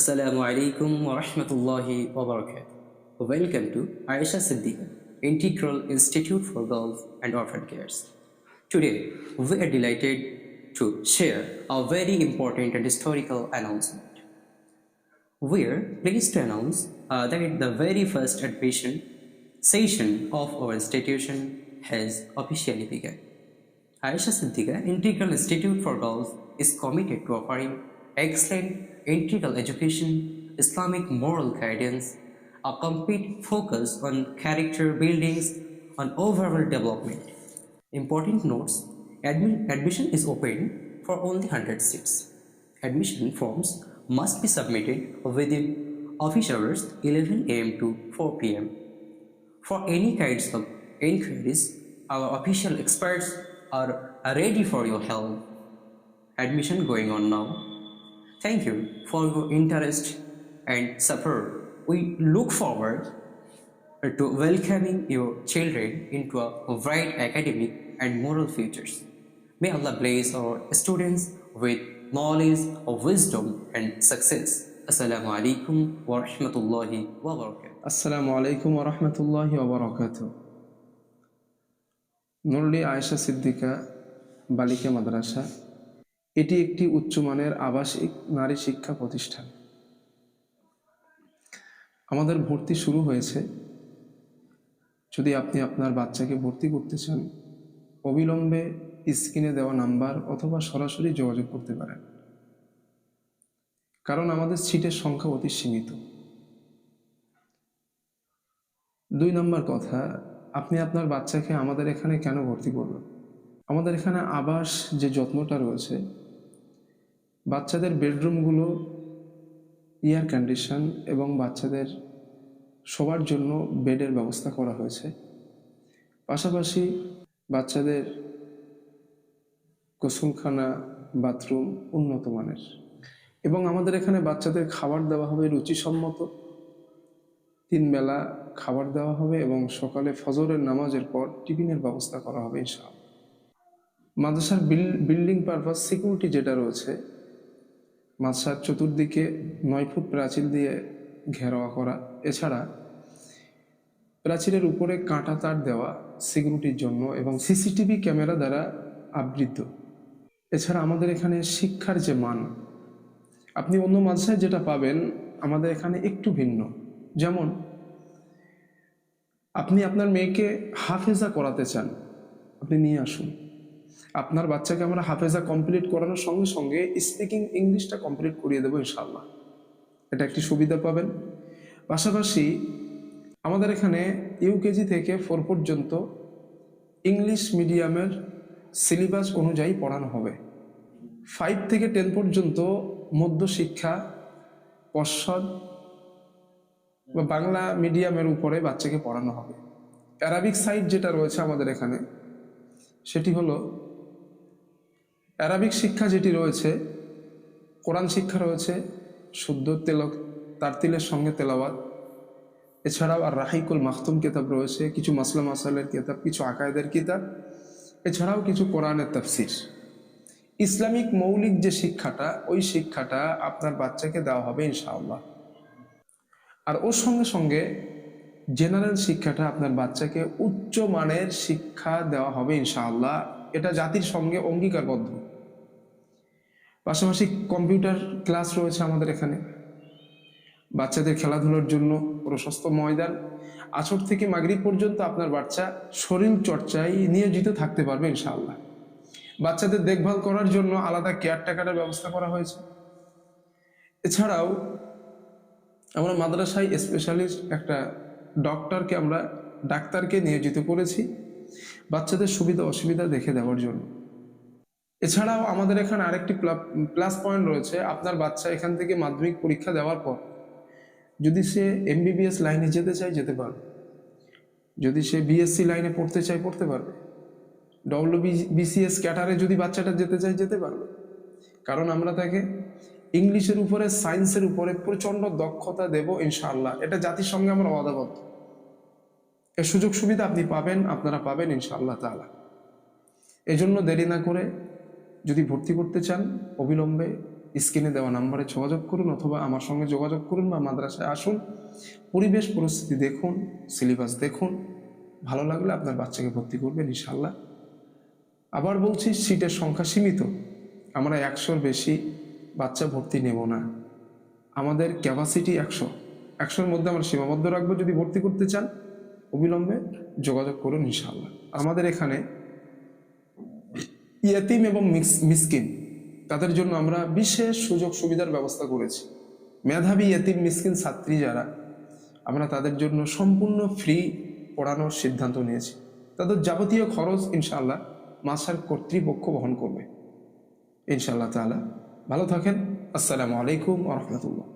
Assalamu alaikum wa rahmatullahi wa barakatuh. Welcome to Aisha Siddiqa, Integral Institute for Girls and Orphan Cares. Today, we are delighted to share a very important and historical announcement. We are pleased to announce uh, that the very first admission session of our institution has officially begun. Aisha Siddiqa Integral Institute for Girls is committed to offering excellent integral education, Islamic moral guidance, a complete focus on character buildings, on overall development. Important notes admi- admission is open for only 100 seats. Admission forms must be submitted within office hours 11 am to 4 pm. For any kinds of inquiries, our official experts are ready for your help. Admission going on now. Thank you for your interest and support. We look forward to welcoming your children into a bright academic and moral futures. May Allah bless our students with knowledge, wisdom, and success. Assalamu alaikum wa rahmatullahi wa barakatuh. আসসালামু আলাইকুম রহমতুল্লাহি ওবরাকাত নুরলি আয়েশা সিদ্দিকা বালিকা মাদ্রাসা এটি একটি উচ্চমানের আবাসিক নারী শিক্ষা প্রতিষ্ঠান। আমাদের ভর্তি শুরু হয়েছে। যদি আপনি আপনার বাচ্চাকে ভর্তি করতে চান, অবিলম্বে স্ক্রিনে দেওয়া নাম্বার অথবা সরাসরি যোগাযোগ করতে পারেন। কারণ আমাদের সিটের সংখ্যা অতি সীমিত। দুই নম্বর কথা, আপনি আপনার বাচ্চাকে আমাদের এখানে কেন ভর্তি করবেন? আমাদের এখানে আবাস যে যত্নটা রয়েছে বাচ্চাদের বেডরুমগুলো এয়ার কন্ডিশন এবং বাচ্চাদের সবার জন্য বেডের ব্যবস্থা করা হয়েছে। পাশাপাশি বাচ্চাদের গোসলখানা, বাথরুম উন্নত মানের এবং আমাদের এখানে বাচ্চাদের খাবার দেওয়া হবে রুচিসম্মত। তিন বেলা খাবার দেওয়া হবে এবং সকালে ফজরের নামাজের পর টিফিনের ব্যবস্থা করা হবে ইনশাআল্লাহ। মাদ্রাসার বিল- বিল্ডিং পারপাস সিকিউরিটি যেটা রয়েছে মাদ্রাসার চতুর্দিকে নয় ফুট প্রাচীর দিয়ে ঘেরাওয়া করা। এছাড়া প্রাচীরের উপরে কাঁটা তার দেওয়া সিকিউরিটির জন্য এবং সিসিটিভি ক্যামেরা দ্বারা আবৃত। এছাড়া আমাদের এখানে শিক্ষার যে মান, আপনি অন্য মাদ্রাসায় যেটা পাবেন, আমাদের এখানে একটু ভিন্ন। যেমন, আপনি আপনার মেয়েকে হাফেজা করাতে চান, আপনি নিয়ে আসুন। আপনার বাচ্চাকে আমরা হাফেজা কমপ্লিট করানোর সঙ্গে সঙ্গে স্পিকিং ইংলিশটা কমপ্লিট করিয়ে দেবো ইনশাল্লাহ এটা একটি সুবিধা পাবেন। পাশাপাশি আমাদের এখানে ইউকেজি থেকে ফোর পর্যন্ত ইংলিশ মিডিয়ামের সিলেবাস অনুযায়ী পড়ানো হবে। ফাইভ থেকে টেন পর্যন্ত মধ্যশিক্ষা পশ্চাদ বা বাংলা মিডিয়ামের উপরে বাচ্চাকে পড়ানো হবে। অ্যারাবিক সাইড যেটা রয়েছে আমাদের এখানে সেটি হলো অ্যারাবিক শিক্ষা যেটি রয়েছে, কোরআন শিক্ষা রয়েছে, শুদ্ধ তেলক তারতিলের সঙ্গে তেলাওয়াত। এছাড়াও আর রাহিকুল মাহতুম কিতাব রয়েছে, কিছু মাসলা মাসালের কিতাব, কিছু আকায়দের কিতাব, এছাড়াও কিছু কোরআনের তাফসির। ইসলামিক মৌলিক যে শিক্ষাটা, ওই শিক্ষাটা আপনার বাচ্চাকে দেওয়া হবে ইনশাআল্লাহ। আর ওর সঙ্গে সঙ্গে জেনারেল শিক্ষাটা আপনার বাচ্চাকে উচ্চ মানের শিক্ষা দেওয়া হবে ইনশাআল্লাহ। এটা জাতির সঙ্গে অঙ্গীকারবদ্ধ। পাশাপাশি কম্পিউটার ক্লাস রয়েছে আমাদের এখানে। বাচ্চাদের খেলাধুলার জন্য প্রশস্ত ময়দান। আছর থেকে মাগরিব পর্যন্ত আপনার বাচ্চা শরীর চর্চায় নিয়োজিত থাকতে পারবে ইনশাআল্লাহ। বাচ্চাদের দেখভাল করার জন্য আলাদা কেয়ারটেকারের ব্যবস্থা করা হয়েছে। এছাড়াও আমরা মাদ্রাসায় স্পেশালিস্ট একটা ডক্টরকে আমরা ডাক্তারকে নিয়োজিত করেছি বাচ্চাদের সুবিধা অসুবিধা দেখে দেওয়ার জন্য। এছাড়াও আমাদের এখানে আরেকটি প্লাস পয়েন্ট রয়েছে, আপনার বাচ্চা এখান থেকে মাধ্যমিক পরীক্ষা দেওয়ার পর যদি সে এমবিবিএস লাইনে যেতে চায়, যেতে পারবে। যদি সে বিএসসি লাইনে পড়তে চায়, পড়তে পারবে। ডব্লিউ বিসিএস ক্যাটারে যদি বাচ্চাটা যেতে চায়, যেতে পারবে। কারণ আমরা তাকে ইংলিশের উপরে, সায়েন্সের উপরে প্রচণ্ড দক্ষতা দেব ইনশাআল্লাহ। এটা জাতির সঙ্গে আমরা ওয়াদাবদ্ধ এর সুযোগ সুবিধা আপনি পাবেন, আপনারা পাবেন ইনশাআল্লাহ তালা এজন্য দেরি না করে যদি ভর্তি করতে চান, অবিলম্বে স্ক্রিনে দেওয়া নাম্বারে যোগাযোগ করুন অথবা আমার সঙ্গে যোগাযোগ করুন বা মাদ্রাসায় আসুন। পরিবেশ পরিস্থিতি দেখুন, সিলেবাস দেখুন, ভালো লাগলে আপনার বাচ্চাকে ভর্তি করবেন ইনশাল্লাহ আবার বলছি, সিটের সংখ্যা সীমিত। আমরা একশোর বেশি বাচ্চা ভর্তি নেব না। আমাদের ক্যাপাসিটি একশো। একশোর মধ্যে আমরা সীমাবদ্ধ রাখব যদি ভর্তি করতে চান। অবিলম্বে যোগাযোগ করুন ইনশাল্লাহ আমাদের এখানে ইয়াতিম এবং মিসকিন, তাদের জন্য আমরা বিশেষ সুযোগ সুবিধার ব্যবস্থা করেছি। মেধাবী ইয়াতিম, মিসকিন ছাত্রী যারা, আমরা তাদের জন্য সম্পূর্ণ ফ্রি পড়ানোর সিদ্ধান্ত নিয়েছি। তাদের যাবতীয় খরচ ইনশাআল্লাহ মাসার কর্তৃপক্ষ বহন করবে। ইনশাআল্লাহ তাআলা। ভালো থাকেন আসসালামু আলাইকুম রহমতুল্লাহ